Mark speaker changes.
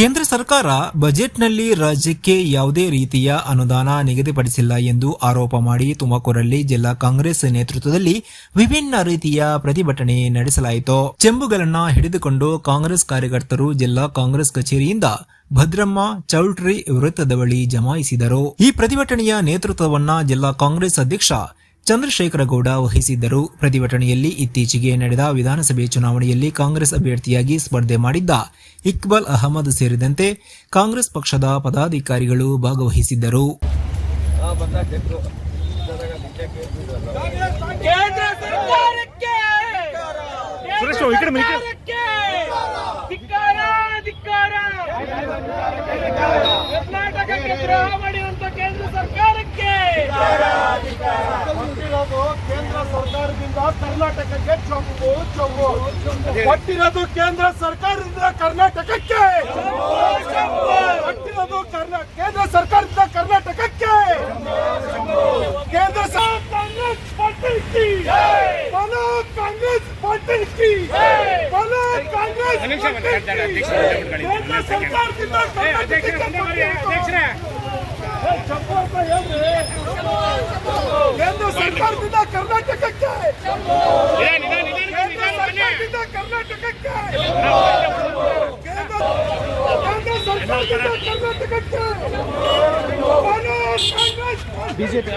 Speaker 1: ಕೇಂದ್ರ ಸರ್ಕಾರ ಬಜೆಟ್ನಲ್ಲಿ ರಾಜ್ಯಕ್ಕೆ ಯಾವುದೇ ರೀತಿಯ ಅನುದಾನ ನಿಗದಿಪಡಿಸಿಲ್ಲ ಎಂದು ಆರೋಪ ಮಾಡಿ ತುಮಕೂರಲ್ಲಿ ಜಿಲ್ಲಾ ಕಾಂಗ್ರೆಸ್ ನೇತೃತ್ವದಲ್ಲಿ ವಿಭಿನ್ನ ರೀತಿಯ ಪ್ರತಿಭಟನೆ ನಡೆಸಲಾಯಿತು. ಚೆಂಬುಗಳನ್ನ ಹಿಡಿದುಕೊಂಡು ಕಾಂಗ್ರೆಸ್ ಕಾರ್ಯಕರ್ತರು ಜಿಲ್ಲಾ ಕಾಂಗ್ರೆಸ್ ಕಚೇರಿಯಿಂದ ಭದ್ರಮ್ಮ ಚೌಲ್ಟ್ರಿ ವೃತ್ತದ ಬಳಿ ಜಮಾಯಿಸಿದರು. ಈ ಪ್ರತಿಭಟನೆಯ ನೇತೃತ್ವವನ್ನ ಜಿಲ್ಲಾ ಕಾಂಗ್ರೆಸ್ ಅಧ್ಯಕ್ಷ ಚಂದ್ರಶೇಖರಗೌಡ ವಹಿಸಿದ್ದರು. ಪ್ರತಿಭಟನೆಯಲ್ಲಿ ಇತ್ತೀಚೆಗೆ ನಡೆದ ವಿಧಾನಸಭೆ ಚುನಾವಣೆಯಲ್ಲಿ ಕಾಂಗ್ರೆಸ್ ಅಭ್ಯರ್ಥಿಯಾಗಿ ಸ್ಪರ್ಧೆ ಮಾಡಿದ್ದ ಇಕ್ಬಾಲ್ ಅಹಮದ್ ಸೇರಿದಂತೆ ಕಾಂಗ್ರೆಸ್ ಪಕ್ಷದ ಪದಾಧಿಕಾರಿಗಳು ಭಾಗವಹಿಸಿದ್ದರು.
Speaker 2: ಕೇಂದ್ರ ಸರ್ಕಾರಕ್ಕೆ!
Speaker 3: ಸುರೇಶ್
Speaker 4: ಸರ್ಕಾರದಿಂದ ಕರ್ನಾಟಕಕ್ಕೆ ಚೊಂಬು ಚೊಂಬು ಕೊಟ್ಟಿರೋದು ಕೇಂದ್ರ ಸರ್ಕಾರದಿಂದ ಕರ್ನಾಟಕಕ್ಕೆ ಕೊಟ್ಟಿರೋದು ಕರ್ನಾ- ಕೇಂದ್ರ ಸರ್ಕಾರದಿಂದ ಕರ್ನಾಟಕಕ್ಕೆ ಕೇಂದ್ರ ಸ- ಕಾಂಗ್ರೆಸ್ ಪಾರ್ಟಿಗೆ ಬಲೋ ಕಾಂಗ್ರೆಸ್ ಪಾರ್ಟಿಗೆ ಬಲೋ ಕಾಂಗ್ರೆಸ್ ಪಾರ್ಟಿಗೆ ಕೇಂದ್ರ ಸರ್ಕಾರದಿಂದ ಕರ್ನಾಟಕಕ್ಕೆ ಏ, ಚಂಪು ಅಂತ ಹೇಳ್ರಿ ಕೇಂದ್ರ ಸರ್ಕಾರದಿಂದ ಕರ್ನಾಟಕಕ್ಕೆ ಕೇಂದ್ರ ಸರ್ಕಾರದಿಂದ ಕರ್ನಾಟಕಕ್ಕೆ ಕೇಂದ್ರ ಕೇಂದ್ರ ಸರ್ಕಾರದಿಂದ ಕರ್ನಾಟಕಕ್ಕೆ ಬಲೋ Congress BJP